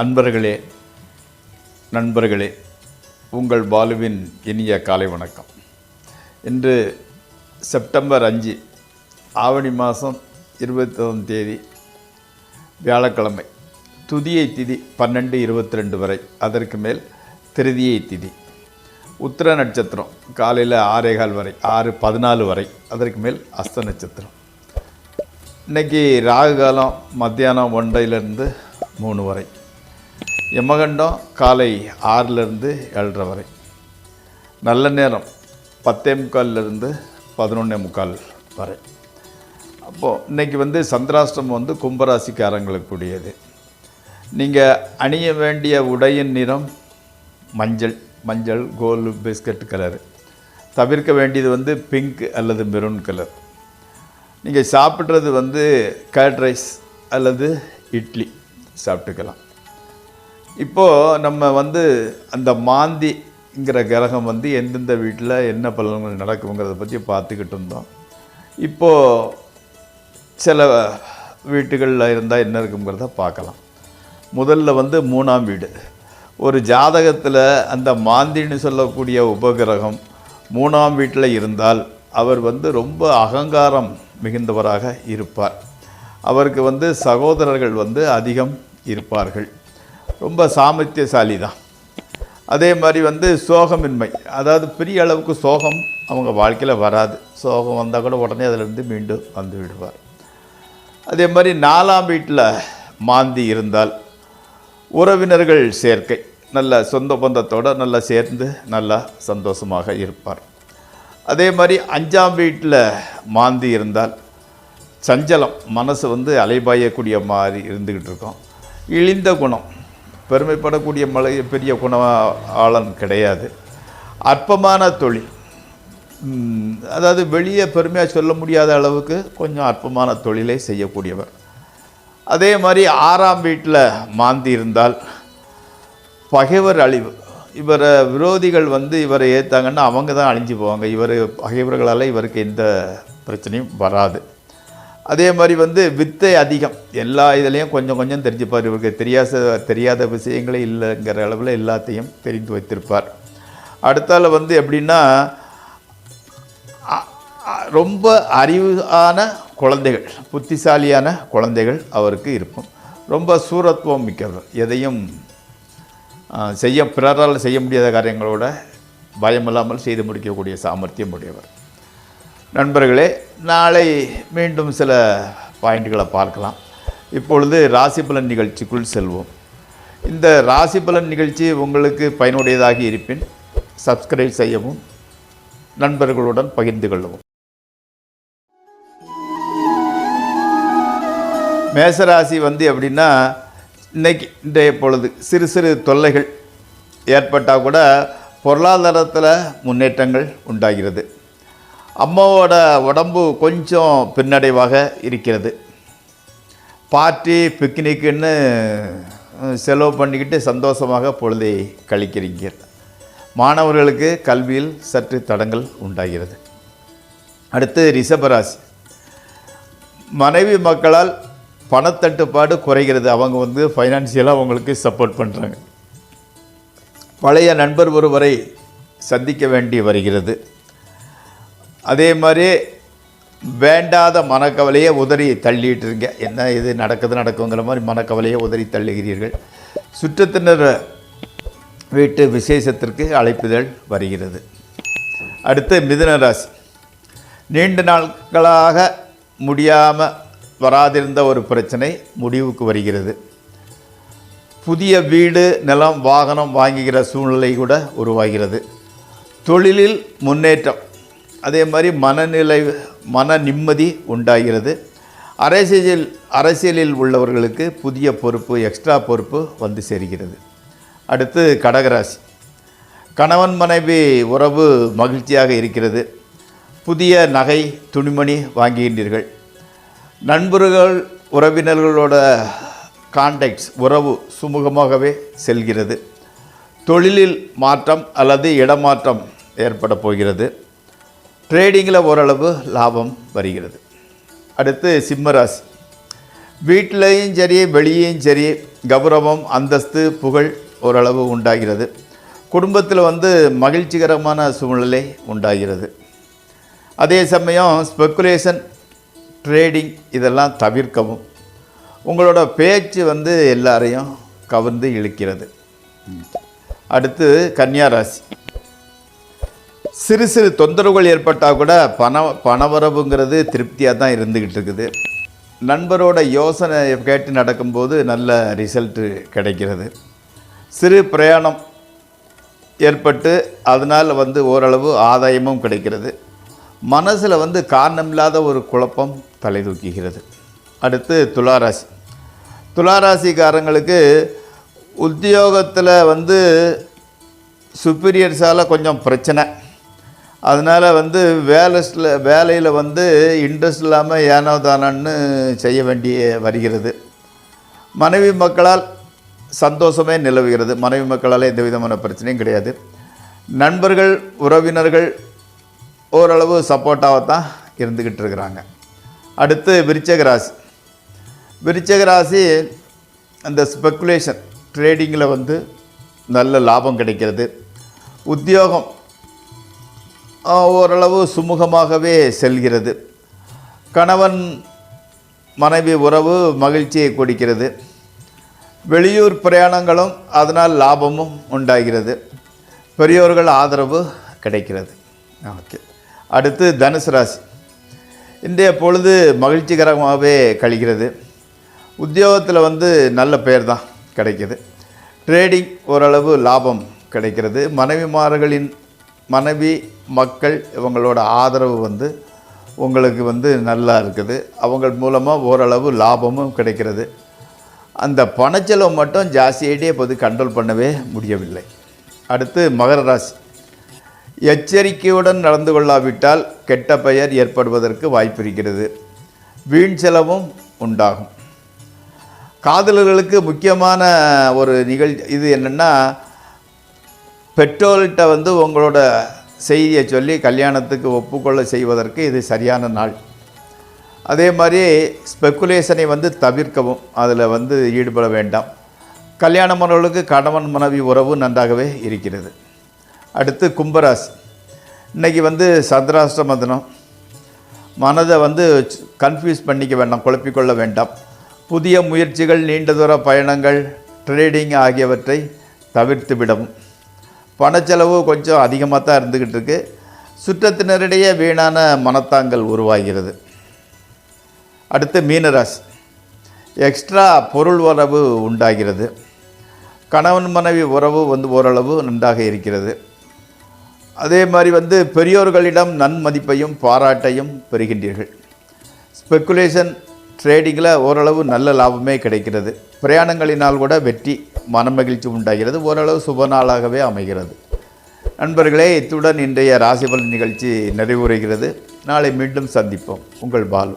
அன்பர்களே நண்பர்களே உங்கள் பாலுவின் இனிய காலை வணக்கம். இன்று செப்டம்பர் அஞ்சு ஆவணி மாதம் இருபத்தொன்று தேதி வியாழக்கிழமை துதியை திதி பன்னெண்டு இருபத்தி ரெண்டு வரை அதற்கு மேல் திருதியை திதி. உத்திர நட்சத்திரம் காலையில் ஆறேகால் வரை ஆறு பதினாலு வரை அதற்கு மேல் அஸ்த நட்சத்திரம். இன்னைக்கு ராகு காலம் மத்தியானம் ஒன்றையிலேருந்து மூணு வரை. யமகண்டம் காலை ஆறிலிருந்து ஏழரை வரை. நல்ல நேரம் பத்தே முக்கால்லேருந்து பதினொன்னே முக்கால் வரை. அப்போது இன்றைக்கி வந்து சந்திராஷ்டிரம் வந்து கும்பராசிக்காரங்களுக்கு கூடியது நீங்கள் அணிய வேண்டிய உடையின் நிறம் மஞ்சள் மஞ்சள் கோல்டு பிஸ்கட் கலரு. தவிர்க்க வேண்டியது வந்து பிங்க் அல்லது மெரூன் கலர். நீங்கள் சாப்பிட்றது வந்து கர்ட் ரைஸ் அல்லது இட்லி சாப்பிட்டுக்கலாம். இப்போது நம்ம வந்து அந்த மாந்திங்கிற கிரகம் வந்து எந்தெந்த வீட்டில் என்ன பலன்கள் நடக்குங்கிறத பற்றி பார்த்துக்கிட்டு இருந்தோம். இப்போது சில வீட்டுகளில் இருந்தால் என்ன இருக்குங்கிறத பார்க்கலாம். முதல்ல வந்து மூணாம் வீடு. ஒரு ஜாதகத்தில் அந்த மாந்தின்னு சொல்லக்கூடிய உபகிரகம் மூணாம் வீட்டில் இருந்தால் அவர் வந்து ரொம்ப அகங்காரம் மிகுந்தவராக இருப்பார். அவருக்கு வந்து சகோதரர்கள் வந்து அதிகம் இருப்பார்கள். ரொம்ப சாமர்த்தியசாலி தான் அதே மாதிரி வந்து சோகமின்மை. அதாவது பெரிய அளவுக்கு சோகம் அவங்க வாழ்க்கையில் வராது. சோகம் வந்தால் கூட உடனே அதிலிருந்து மீண்டும் வந்து விடுவார். அதே மாதிரி நாலாம் வீட்டில் மாந்தி இருந்தால் உறவினர்கள் சேர்க்கை. நல்ல சொந்த பந்தத்தோடு நல்லா சேர்ந்து நல்லா சந்தோஷமாக இருப்பார். அதே மாதிரி அஞ்சாம் வீட்டில் மாந்தி இருந்தால் சஞ்சலம் மனசு வந்து அலைபாயக்கூடிய மாதிரி இருந்துக்கிட்டு இருக்கோம். இழிந்த குணம் பெருமைப்படக்கூடிய மலை பெரிய குண ஆளன் கிடையாது. அற்பமான தொழில். அதாவது வெளியே பெருமையாக சொல்ல முடியாத அளவுக்கு கொஞ்சம் அற்பமான தொழிலை செய்யக்கூடியவர். அதே மாதிரி ஆறாம் வீட்டில் மாந்தி இருந்தால் பகைவர் அழிவு. இவரை விரோதிகள் வந்து இவரை ஏற்றாங்கன்னா அவங்க தான் அழிஞ்சு போவாங்க. இவர் பகைவர்களால் இவருக்கு எந்த பிரச்சனையும் வராது. அதே மாதிரி வந்து வித்தை அதிகம். எல்லா இதுலேயும் கொஞ்சம் கொஞ்சம் தெரிஞ்சுப்பார். இவருக்கு தெரியாத தெரியாத விஷயங்களே இல்லைங்கிற அளவில் எல்லாத்தையும் தெரிந்து வைத்திருப்பார். அடுத்தால் வந்து எப்படின்னா ரொம்ப அறிவான குழந்தைகள் புத்திசாலியான குழந்தைகள் அவருக்கு இருக்கும். ரொம்ப சூரத்துவம் மிக்கவர். எதையும் செய்ய பிறரால் செய்ய முடியாத காரியங்களோட பயமில்லாமல் செய்து முடிக்கக்கூடிய சாமர்த்தியம் உடையவர். நண்பர்களே நாளை மீண்டும் சில பாயிண்ட்களை பார்க்கலாம். இப்பொழுது ராசி பலன் நிகழ்ச்சிக்குள் செல்வோம். இந்த ராசி பலன் நிகழ்ச்சி உங்களுக்கு பயனுடையதாக இருப்பின் சப்ஸ்கிரைப் செய்யவும் நண்பர்களுடன் பகிர்ந்து கொள்ளவும். மேசராசி வந்து எப்படின்னா இன்னைக்கு இன்றைய பொழுது சிறு சிறு தொல்லைகள் ஏற்பட்டால் கூட பொருளாதாரத்தில் முன்னேற்றங்கள் உண்டாகிறது. அம்மாவோட உடம்பு கொஞ்சம் பின்னடைவாக இருக்கிறது. பார்ட்டி பிக்னிக்குன்னு செலவு பண்ணிக்கிட்டு சந்தோஷமாக பொழுதை கழிக்கிறீங்க மாணவர்களுக்கு கல்வியில் சற்று தடங்கள் உண்டாகிறது. அடுத்து ரிஷபராசி. மனைவி மக்களால் பணத்தட்டுப்பாடு குறைகிறது. அவங்க வந்து ஃபைனான்சியலாக அவங்களுக்கு சப்போர்ட் பண்ணுறாங்க பழைய நண்பர் ஒருவரை சந்திக்க வேண்டி வருகிறது. அதே மாதிரி வேண்டாத மனக்கவலையை உதறி தள்ளிட்டுருங்க. என்ன இது நடக்குது நடக்குங்கிற மாதிரி மனக்கவலையை உதறி தள்ளுகிறீர்கள். சுற்றத்தினர் வீட்டு விசேஷத்திற்கு அழைப்புதல் வருகிறது. அடுத்து மிதுன ராசி. நீண்ட நாட்களாக முடியாமல் வராதிருந்த ஒரு பிரச்சனை முடிவுக்கு வருகிறது. புதிய வீடு நிலம் வாகனம் வாங்குகிற சூழ்நிலை கூட உருவாகிறது. தொழிலில் முன்னேற்றம் அதே மாதிரி மனநிலை மன நிம்மதி உண்டாகிறது. அரசியல் அரசியலில் உள்ளவர்களுக்கு புதிய பொறுப்பு எக்ஸ்ட்ரா பொறுப்பு வந்து சேர்கிறது. அடுத்து கடகராசி. கணவன் மனைவி உறவு மகிழ்ச்சியாக இருக்கிறது. புதிய நகை துணிமணி வாங்குகின்றீர்கள். நண்பர்கள் உறவினர்களோட கான்டாக்ட்ஸ் உறவு சுமூகமாகவே செல்கிறது. தொழிலில் மாற்றம் அல்லது இடமாற்றம் ஏற்பட போகிறது. ட்ரேடிங்கில் ஓரளவு லாபம் வருகிறது. அடுத்து சிம்மராசி. வீட்டிலையும் சரி வெளியேயும் சரி கௌரவம் அந்தஸ்து புகழ் ஓரளவு உண்டாகிறது. குடும்பத்தில் வந்து மகிழ்ச்சிகரமான சூழ்நிலை உண்டாகிறது. அதே சமயம் ஸ்பெக்குலேஷன் ட்ரேடிங் இதெல்லாம் தவிர்க்கவும் உங்களோட பேச்சு வந்து எல்லாரையும் கவர்ந்து இழுக்கிறது. அடுத்து கன்னியாராசி சிறு சிறு தொந்தரவுகள் ஏற்பட்டால் கூட பண பணவரவுங்கிறது திருப்தியாக தான் இருந்துக்கிட்டு இருக்குது. நண்பரோட யோசனை கேட்டு நடக்கும்போது நல்ல ரிசல்ட்டு கிடைக்கிறது. சிறு பிரயாணம் ஏற்பட்டு அதனால் வந்து ஓரளவு ஆதாயமும் கிடைக்கிறது. மனசில் வந்து காரணமில்லாத ஒரு குழப்பம் தலை தூக்குகிறது. அடுத்து துளாராசி. துளாராசிக்காரங்களுக்கு உத்தியோகத்தில் வந்து சுப்பீரியர்ஸால் கொஞ்சம் பிரச்சனை. அதனால் வந்து வேலைஸில் வேலையில் வந்து இன்ட்ரெஸ்ட் இல்லாமல் ஏனோ தானன்னு செய்ய வேண்டிய வருகிறது. மனைவி மக்களால் சந்தோஷமே நிலவுகிறது. மனைவி மக்களால் எந்த விதமான பிரச்சனையும் கிடையாது. நண்பர்கள் உறவினர்கள் ஓரளவு சப்போர்ட்டாக தான் இருந்துக்கிட்டு இருக்கிறாங்க. அடுத்து விருச்சக ராசி. விருச்சக ராசி அந்த ஸ்பெக்குலேஷன் ட்ரேடிங்கில் வந்து நல்ல லாபம் கிடைக்கிறது. உத்தியோகம் ஓரளவு சுமூகமாகவே செல்கிறது. கணவன் மனைவி உறவு மகிழ்ச்சியை கொடுக்கிறது. வெளியூர் பிரயாணங்களும் அதனால் லாபமும் உண்டாகிறது. பெரியோர்கள் ஆதரவு கிடைக்கிறது. ஓகே. அடுத்து தனுசு ராசி. இன்றைய பொழுது மகிழ்ச்சிகரமாகவே கழிகிறது. உத்தியோகத்தில் வந்து நல்ல பெயர் தான் கிடைக்கிது. ட்ரேடிங் ஓரளவு லாபம் கிடைக்கிறது. மனைவிமார்களின் மனைவி மக்கள் இவங்களோட ஆதரவு வந்து உங்களுக்கு வந்து நல்லா இருக்குது. அவங்க மூலமாக ஓரளவு லாபமும் கிடைக்கிறது. அந்த பணச்செலவு மட்டும் ஜாஸ்தியாகிட்டே இப்போது கண்ட்ரோல் பண்ணவே முடியவில்லை. அடுத்து மகர ராசி. எச்சரிக்கையுடன் நடந்து கொள்ளாவிட்டால் கெட்ட பெயர் ஏற்படுவதற்கு வாய்ப்பு இருக்கிறது. வீண் செலவும் உண்டாகும். காதலர்களுக்கு முக்கியமான ஒரு நிகழ்ச்சி இது என்னென்னா பெற்றோர்கிட்ட வந்து உங்களோட செய்தியை சொல்லி கல்யாணத்துக்கு ஒப்புக்கொள்ள செய்வதற்கு இது சரியான நாள். அதே மாதிரி ஸ்பெக்குலேஷனை வந்து தவிர்க்கவும் அதில் வந்து ஈடுபட வேண்டாம். கல்யாணமானவர்களுக்கு கணவன் மனைவி உறவு நன்றாகவே இருக்கிறது. அடுத்து கும்பராசி. இன்றைக்கி வந்து சந்திராஷ்டம தினம். மனதை வந்து கன்ஃபியூஸ் பண்ணிக்க வேண்டாம் குழப்பிக்கொள்ள வேண்டாம். புதிய முயற்சிகள் நீண்ட தூர பயணங்கள் ட்ரேடிங் ஆகியவற்றை தவிர்த்து விடவும். பணச்செலவு கொஞ்சம் அதிகமாக தான் இருந்துக்கிட்டு இருக்கு. சுற்றத்தினரிடையே வீணான மனத்தாங்கல் உருவாகிறது. அடுத்து மீனராசி. எக்ஸ்ட்ரா பொருள் உறவு உண்டாகிறது. கணவன் மனைவி உறவு வந்து ஓரளவு நன்றாக இருக்கிறது. அதே மாதிரி வந்து பெரியோர்களிடம் நன்மதிப்பையும் பாராட்டையும் பெறுகின்றீர்கள். ஸ்பெக்குலேஷன் ட்ரேடிங்கில் ஓரளவு நல்ல லாபமே கிடைக்கிறது. பிரயாணங்களினால் கூட வெற்றி மனமகிழ்ச்சி உண்டாகிறது. ஓரளவு சுப நாளாகவே அமைகிறது. நண்பர்களே இத்துடன் இன்றைய ராசிபலன் நிகழ்ச்சி நிறைவுறுகிறது நாளை மீண்டும் சந்திப்போம். உங்கள் பாலு.